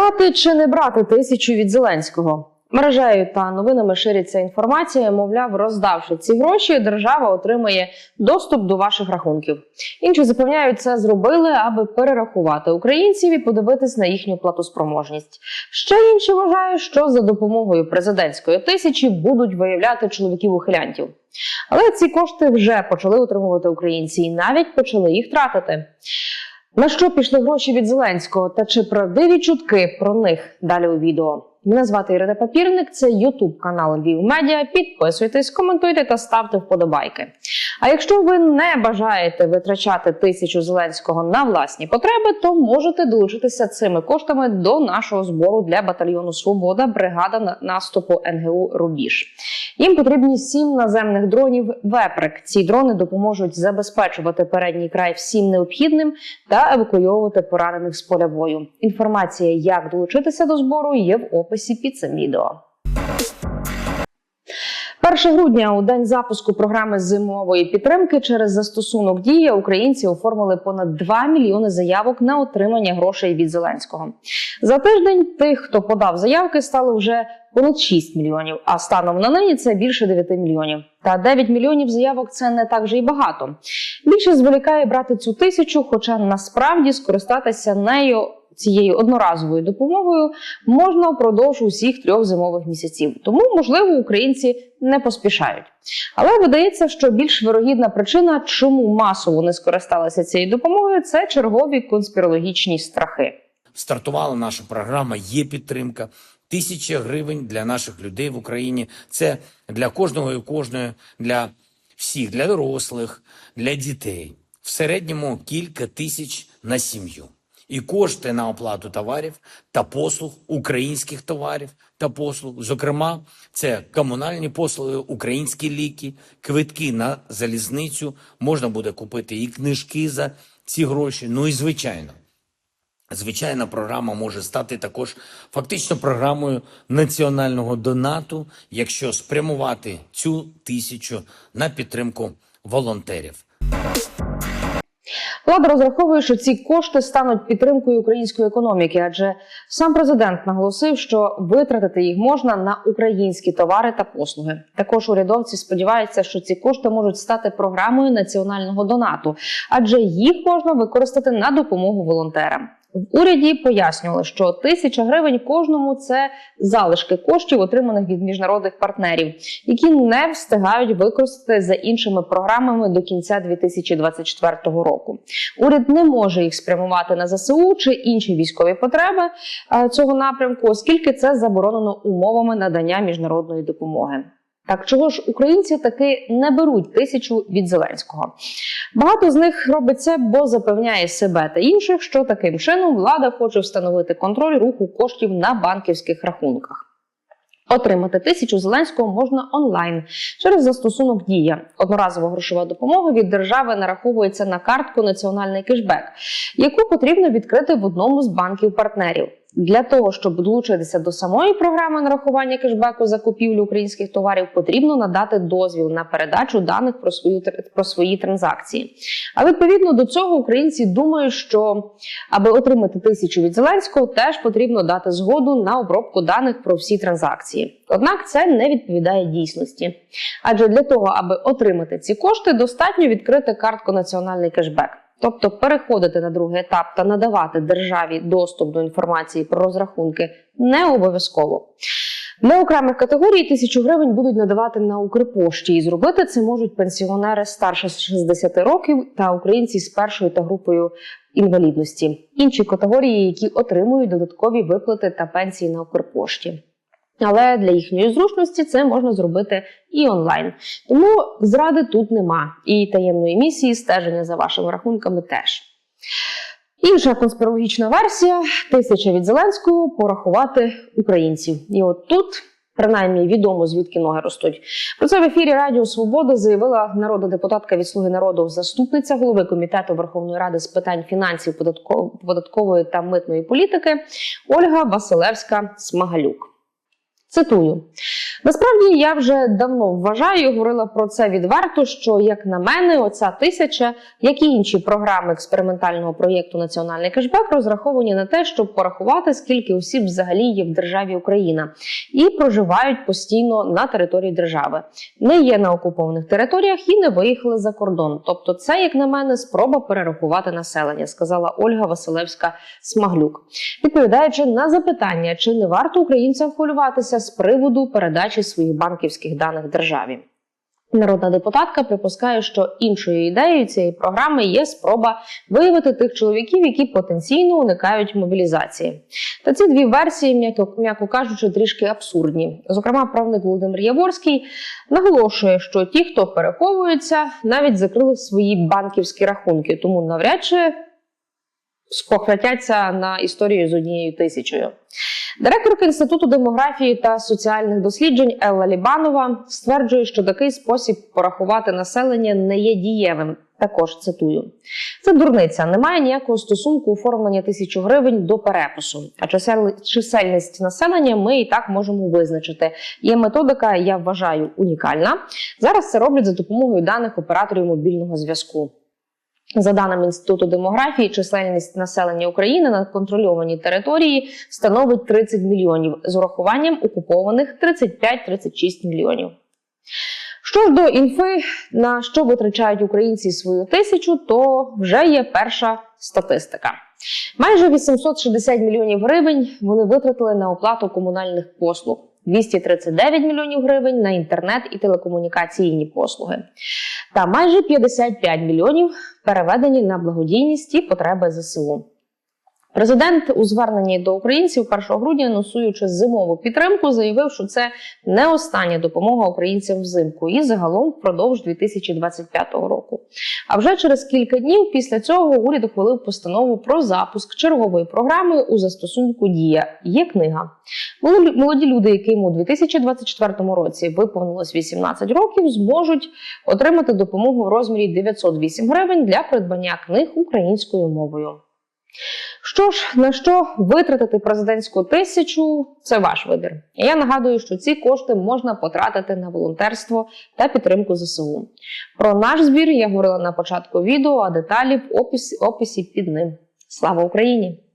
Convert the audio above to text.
Брати чи не брати тисячу від Зеленського? Мережею та новинами шириться інформація. Мовляв, роздавши ці гроші, держава отримає доступ до ваших рахунків. Інші запевняють, це зробили, аби перерахувати українців і подивитись на їхню платоспроможність. Ще інші вважають, що за допомогою президентської тисячі будуть виявляти чоловіків ухилянтів. Але ці кошти вже почали отримувати українці і навіть почали їх тратити. На що пішли гроші від Зеленського та чи правдиві чутки про них далі у відео? Мене звати Ірина Папірник. Це Ютуб канал Львів Медіа. Підписуйтесь, коментуйте та ставте вподобайки. А якщо ви не бажаєте витрачати тисячу Зеленського на власні потреби, то можете долучитися цими коштами до нашого збору для батальйону Свобода бригада наступу НГУ Рубіж. Їм потрібні сім наземних дронів Веприк. Ці дрони допоможуть забезпечувати передній край всім необхідним та евакуйовувати поранених з поля бою. Інформація, як долучитися до збору, є в описі під цим відео. 1 грудня у день запуску програми зимової підтримки через застосунок дія українці оформили понад 2 мільйони заявок на отримання грошей від Зеленського. За тиждень тих, хто подав заявки, стало вже понад 6 мільйонів. А станом на нині це більше 9 мільйонів. Та 9 мільйонів заявок це не так же й багато. Більше зволікає брати цю тисячу, хоча насправді скористатися нею. Цією одноразовою допомогою можна впродовж усіх трьох зимових місяців. Тому, можливо, українці не поспішають. Але видається, що більш вирогідна причина, чому масово не скористалися цією допомогою, це чергові конспірологічні страхи. Стартувала наша програма Є підтримка. Тисяча гривень для наших людей в Україні. Це для кожного і кожної, для всіх, для дорослих, для дітей. В середньому кілька тисяч на сім'ю. І кошти на оплату товарів та послуг, українських товарів та послуг. Зокрема, це комунальні послуги, українські ліки, квитки на залізницю. Можна буде купити і книжки за ці гроші. Ну і звичайно. Звичайна програма може стати також фактично програмою національного донату, якщо спрямувати цю тисячу на підтримку волонтерів. Влада розраховує, що ці кошти стануть підтримкою української економіки, адже сам президент наголосив, що витратити їх можна на українські товари та послуги. Також урядовці сподіваються, що ці кошти можуть стати програмою національного донату, адже їх можна використати на допомогу волонтерам. В уряді пояснювали, що тисяча гривень кожному це залишки коштів, отриманих від міжнародних партнерів, які не встигають використати за іншими програмами до кінця 2024 року. Уряд не може їх спрямувати на ЗСУ чи інші військові потреби е, цього напрямку, оскільки це заборонено умовами надання міжнародної допомоги. Так чого ж українці таки не беруть тисячу від Зеленського? Багато з них робить це, бо запевняє себе та інших, що таким чином влада хоче встановити контроль руху коштів на банківських рахунках. Отримати тисячу Зеленського можна онлайн через застосунок Дія. Одноразова грошова допомога від держави нараховується на картку Національний кешбек, яку потрібно відкрити в одному з банків партнерів. Для того щоб долучитися до самої програми нарахування кешбеку за купівлю українських товарів, потрібно надати дозвіл на передачу даних про свою про свої транзакції. А відповідно до цього українці думають, що аби отримати тисячу від Зеленського, теж потрібно дати згоду на обробку даних про всі транзакції. Однак це не відповідає дійсності. Адже для того, аби отримати ці кошти, достатньо відкрити картку Національний кешбек. Тобто переходити на другий етап та надавати державі доступ до інформації про розрахунки не обов'язково. Для окремих категорій тисячу гривень будуть надавати на Укрпошті, і зробити це можуть пенсіонери старше 60 років та українці з першою та групою інвалідності, інші категорії, які отримують додаткові виплати та пенсії на Укрпошті. Але для їхньої зручності це можна зробити і онлайн. Тому зради тут нема. І таємної місії стеження за вашими рахунками теж. Інша конспірологічна версія тисяча від Зеленського порахувати українців. І от тут. Принаймні відомо звідки ноги ростуть. Про це в ефірі Радіо Свобода заявила народна депутатка від Слуги народу, заступниця голови комітету Верховної Ради з питань фінансів, податкової та митної політики Ольга Василевська Смагалюк. Цитую: насправді я вже давно вважаю, говорила про це відверто. Що як на мене, оця тисяча, як і інші програми експериментального проєкту Національний кешбек розраховані на те, щоб порахувати, скільки осіб взагалі є в державі Україна і проживають постійно на території держави, не є на окупованих територіях і не виїхали за кордон. Тобто, це, як на мене, спроба перерахувати населення, сказала Ольга Василевська Смаглюк, відповідаючи на запитання, чи не варто українцям хвилюватися з приводу передачі своїх банківських даних державі. Народна депутатка припускає, що іншою ідеєю цієї програми є спроба виявити тих чоловіків, які потенційно уникають мобілізації. Та ці дві версії, м'яко, м'яко кажучи, трішки абсурдні. Зокрема, правник Володимир Яворський наголошує, що ті, хто переховується, навіть закрили свої банківські рахунки, тому навряд чи спохватяться на історію з однією тисячою. Директорка інституту демографії та соціальних досліджень Елла Лібанова стверджує, що такий спосіб порахувати населення не є дієвим. Також цитую: це дурниця. Немає ніякого стосунку оформлення тисячу гривень до перепису. А чисел- чисельність населення ми і так можемо визначити. Є методика, я вважаю, унікальна. Зараз це роблять за допомогою даних операторів мобільного зв'язку. За даними Інституту демографії, чисельність населення України на контрольованій території становить 30 мільйонів з урахуванням окупованих 35-36 мільйонів. Що ж до інфи, на що витрачають українці свою тисячу, то вже є перша статистика. Майже 860 мільйонів гривень вони витратили на оплату комунальних послуг. 239 мільйонів гривень на інтернет і телекомунікаційні послуги, та майже 55 мільйонів переведені на благодійність і потреби ЗСУ. Президент у зверненні до українців 1 грудня, анонсуючи зимову підтримку, заявив, що це не остання допомога українцям взимку і загалом впродовж 2025 року. А вже через кілька днів після цього уряд ухвалив постанову про запуск чергової програми у застосунку Дія. Є книга. Молоді люди, яким у 2024 році виповнилось 18 років, зможуть отримати допомогу в розмірі 908 гривень для придбання книг українською мовою. Що ж, на що витратити президентську тисячу це ваш вибір. Я нагадую, що ці кошти можна потратити на волонтерство та підтримку ЗСУ. Про наш збір я говорила на початку відео, а деталі в описі, описі під ним. Слава Україні!